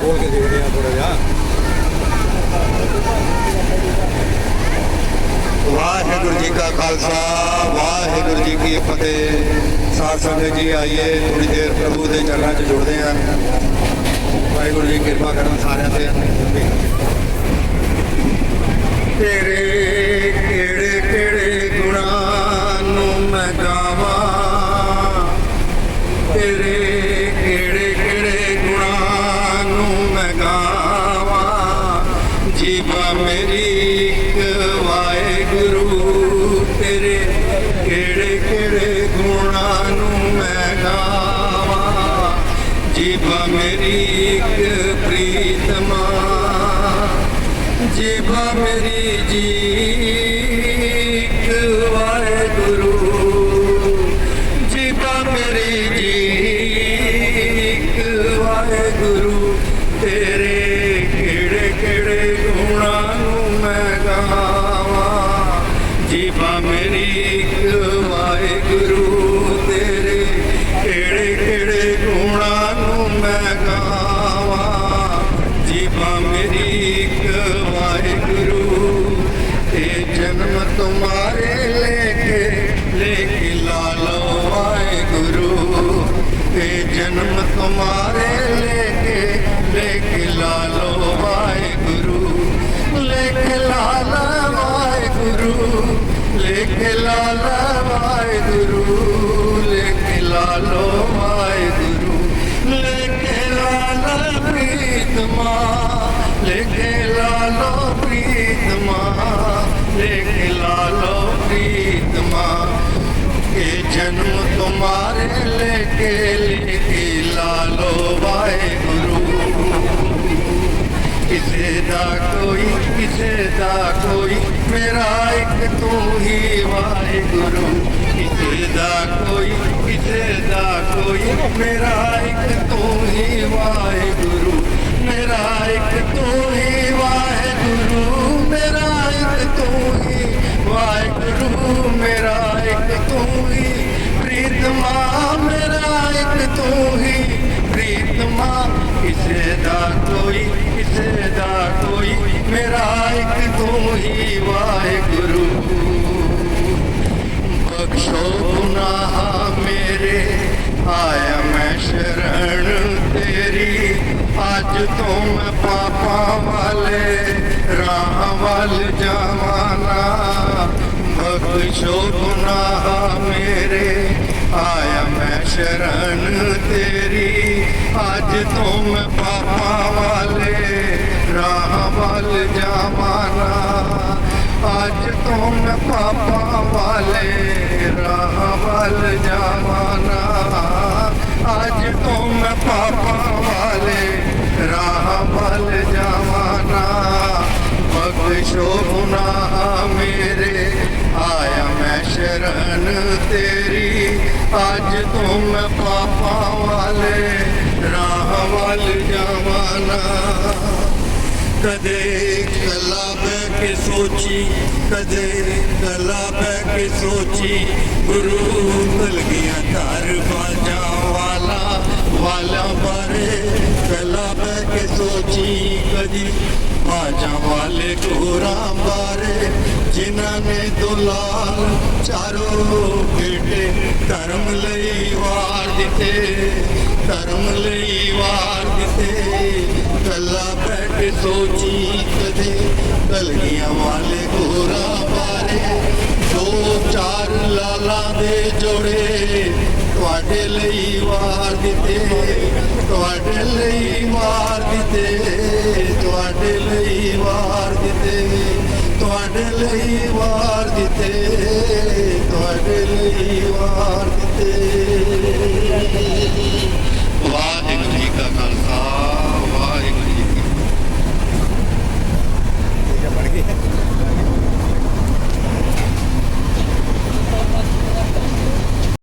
ਖੋਲ ਕੇ ਦੇਖਦੇ ਆ ਥੋੜਾ ਜਿਹਾ। ਵਾਹਿਗੁਰੂ ਜੀ ਕਾ ਖਾਲਸਾ, ਵਾਹਿਗੁਰੂ ਜੀ ਕੀ ਫਤਿਹ। ਸਾਧ ਸੰਗਤ ਜੀ, ਆਈਏ ਥੋੜੀ ਦੇਰ ਪ੍ਰਭੂ ਦੇ ਚਰਨਾਂ 'ਚ ਜੁੜਦੇ ਆ। ਵਾਹਿਗੁਰੂ ਜੀ ਕਿਰਪਾ ਕਰਨ ਸਾਰਿਆਂ ਤੇ। ਤੇਰੇ ਕਿਹੜੇ ਕਿਹੜੇ ਗੁਣਾਂ ਨੂੰ ਮੈਂ ਗਾਵਾਂ? ਤੇਰੇ ਮੇਰੀ ਇੱਕ ਪ੍ਰੀਤਮਾ ਜੀਵਾ ਮੇਰੀ ਜੀਕ ਵਾਹਿਗੁਰੂ। ਜਨਮ ਤੁਮਾਰੇ ਲੈ ਕੇ ਲੈ ਕੇ ਲਾਲੋ ਵਾਹਿਗੁਰੂ ਤੇ ਜਨਮ ਤੁਮਾਰੇ ਲੈ ਕੇ ਲੈ ਕੇ ਲਾਲੋ ਵਾਹਿਗੁਰੂ ਲੈ ਕੇ ਲਾਲਾ ਵਾਹਿਗੁਰੂ ਲੈ ਕੇ ਲਾਲਾ ਵਾਹਿਗੁਰੂ ਲੈ ਕੇ ਲਾਲੋ ਵਾਹਿਗੁਰੂ ਲੈ ਕੇ ਲਾਲਾ ਪ੍ਰੀਤਮਾ ਲੈ ਮੈਨੂੰ ਤੁਮਾਰੇ ਲੈ ਕੇ ਲਿਖੀ ਲਾਲੋ ਵਾਹਿਗੁਰੂ। ਕਿਸੇ ਦਾ ਕੋਈ, ਕਿਸੇ ਦਾ ਕੋਈ, ਮੇਰਾ ਇੱਕ ਤੂੰ ਹੀ ਵਾਹਿਗੁਰੂ। ਕਿਸੇ ਦਾ ਕੋਈ, ਕਿਸੇ ਦਾ ਕੋਈ, ਮੇਰਾ ਇੱਕ ਕਿਸੇ ਦਾ ਕੋਈ, ਕਿਸੇ ਦਾ ਕੋਈ, ਮੇਰਾ ਇੱਕ ਤੂੰ ਹੀ ਵਾਹਿਗੁਰੂ। ਬਖਸ਼ੋ ਗੁਨਾਹ ਮੇਰੇ, ਆਇਆ ਮੈਂ ਸ਼ਰਣ ਤੇਰੀ। ਅੱਜ ਤੋਂ ਮੈਂ ਪਾਪਾਂ ਵਾਲੇ, ਰਾਹ ਵੱਲ ਜਾਵਾਂ ਬਖਸ਼ੋ ਗੁਨਾਹ ਮੇਰੇ, ਆਇਆ ਮੈਂ ਸ਼ਰਨ ਤੇਰੀ। ਅੱਜ ਤੂੰ ਮੈਂ ਪਾਪਾਂ ਵਾਲੇ ਰਾਹ ਵੱਲ ਜਾਵਾਂ ਅੱਜ ਤੋਂ ਮੈਂ ਪਾਪਾਂ ਵਾਲੇ ਰਾਹ ਵੱਲ ਜਾਵਾਂ ਅੱਜ ਤੂੰ ਮੈਂ ਪਾਪਾਂ ਵਾਲੇ ਰਾਹ ਵੱਲ ਜਾਵਾਂ ਬਖਸ਼ੋ ਗੁਨਾਹ ਮੇਰੇ ਆਇਆ ਮੈਂ ਸ਼ਰਨ ਤੇਰੀ ਅੱਜ ਤੋਂ ਮੈਂ ਪਾਪਾਂ ਵੱਲ ਜਾਵਾਂ ਕਦੇ ਕਲਾ ਬਹਿ ਕੇ ਸੋਚੀ ਕਦੇ ਕਲਾ ਬਹਿ ਕੇ ਸੋਚੀ ਗੁਰੂ ਭੁੱਲ ਗਿਆ ਸੋਚੀ ਬਾਜਾਂ ਵਾਲੇ ਘੋਰਾਂ ਬਾਰੇ ਜਿਨ੍ਹਾਂ ਨੇ ਦੁਲਾਲ ਚਾਰੋ ਬੇਟੇ ਧਰਮ ਲਈ ਵਾਰ ਦਿੱਤੇ, ਧਰਮ ਲਈ ਵਾਰ ਦਿੱਤੇ। ਕੱਲਾ ਬੈਠ ਸੋਚੀ ਕਦੇ ਕਲਗੀਆਂ ਵਾਲੇ ਘੋਰਾ ਬਾਰੇ। ਦੋ ਚਾਰ ਲਾਲਾਂ ਦੇ ਜੋੜੇ ਤੁਹਾਡੇ ਲਈ ਵਾਰ ਦਿੱਤੇ, ਤੁਹਾਡੇ ਲਈ ਵਾਰ ਦਿੱਤੇ। ਤੁਹਾਡੇ ਲਈ ਵਾਰ ਦਿੱਤੇ ਤੁਹਾਡੇ ਲਈ ਵਾਰ ਦਿੱਤੇ। ਤੁਹਾਡੇ ਲਈ ਵਾਰ ਦਿੱਤੇ।